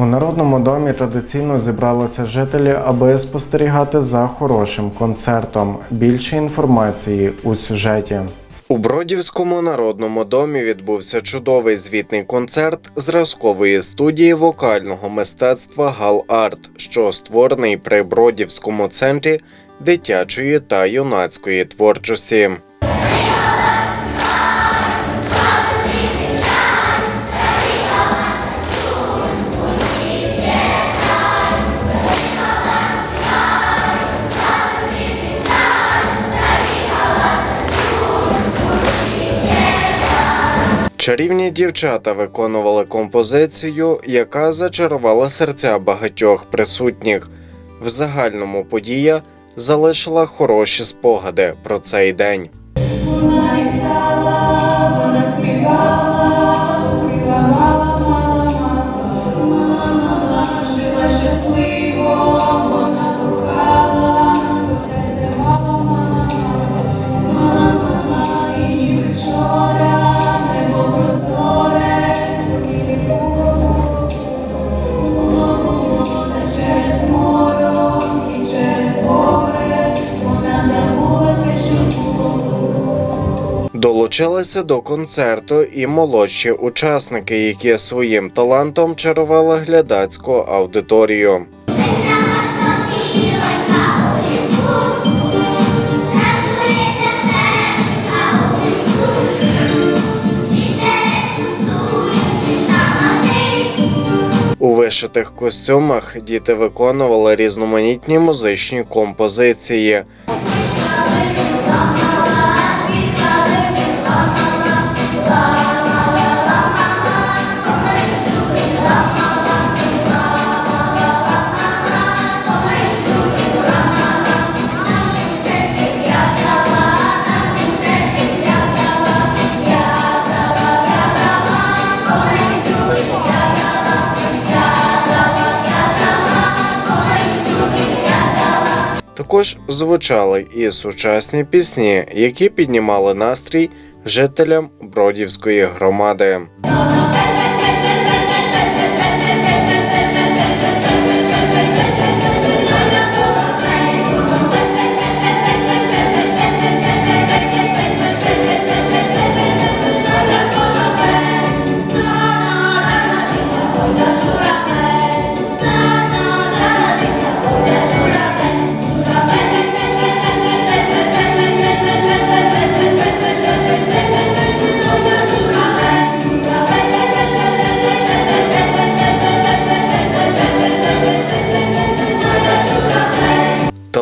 У народному домі традиційно зібралися жителі, аби спостерігати за хорошим концертом. Більше інформації у сюжеті. У Бродівському народному домі відбувся чудовий звітний концерт зразкової студії вокального мистецтва Гал Арт, що створений при Бродівському центрі дитячої та юнацької творчості. Чарівні дівчата виконували композицію, яка зачарувала серця багатьох присутніх. В загальному подія залишила хороші спогади про цей день. Вона грала, вона співала, Долучилися до концерту і молодші учасники, які своїм талантом чарували глядацьку аудиторію. У вишитих костюмах діти виконували різноманітні музичні композиції. Також звучали і сучасні пісні, які піднімали настрій жителям Бродівської громади.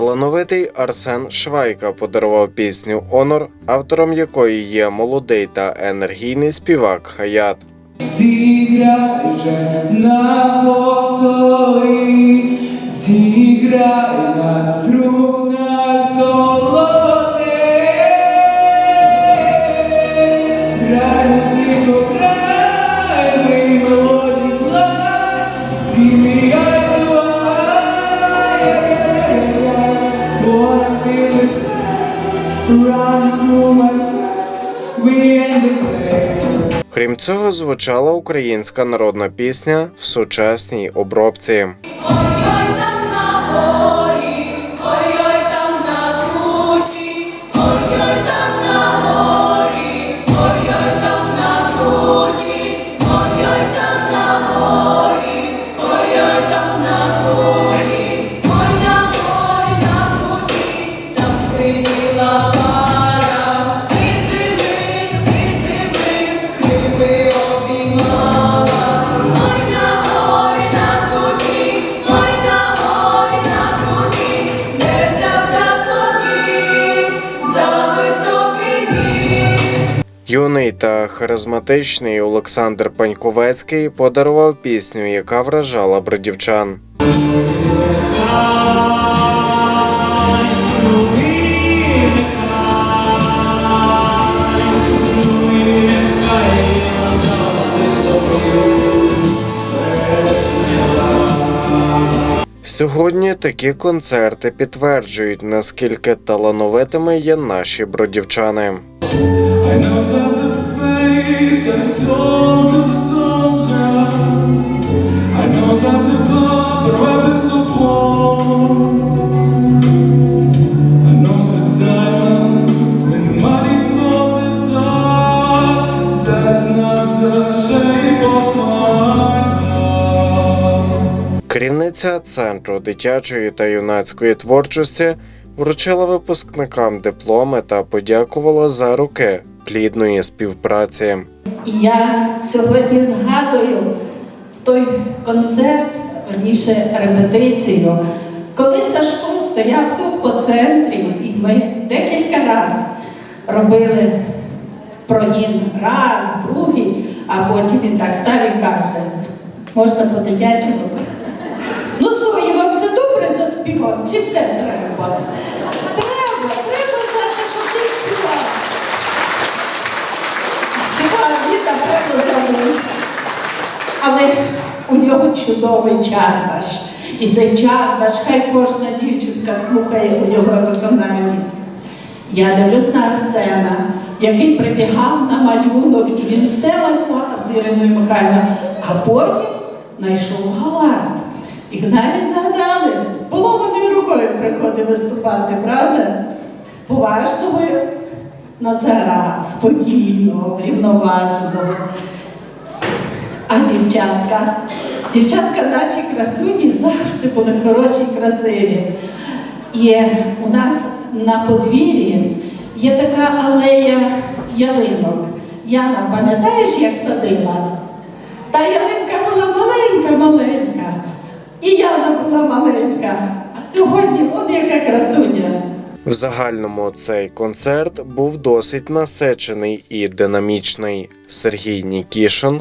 Талановитий Арсен Швайка подарував пісню Онор, автором якої є молодий та енергійний співак Хаят. Зіграй же на повторі, зіграй на струнах Крім цього, звучала українська народна пісня в сучасній обробці. Юний та харизматичний Олександр Паньковецький подарував пісню, яка вражала бродівчан. Сьогодні такі концерти підтверджують, наскільки талановитими є наші бродівчани. I know that the space and soul to the soldier. I know the that the of my heart. Керівниця Центру дитячої та юнацької творчості вручила випускникам дипломи та подякувала за роки плідної співпраці. Я сьогодні згадую той концерт, верніше репетицію, коли Сашко стояв тут по центрі, і ми декілька разів робили прогін раз, другий, а потім він так став і каже, можна по-дитячому. Ну, слухай, вам все добре заспівав, чи все треба, Але у нього чудовий чардаш. І цей чардаш, хай кожна дівчинка слухає у його виконанні. Я дивлюсь на Арсена, який прибігав на малюнок, і він все малював з Іриною Михайловною, а потім знайшов галард. І навіть згадались, поломаною рукою приходить виступати, правда? Поважного Назара, спокійного, врівноваженого. А дівчатка, дівчатка наші красуні завжди були хороші красиві. І у нас на подвір'ї є така алея ялинок. Яна, пам'ятаєш, як садила? Та ялинка була маленька-маленька. І Яна була маленька. А сьогодні от яка красуня. В загальному цей концерт був досить насичений і динамічний. Сергій Нікішин,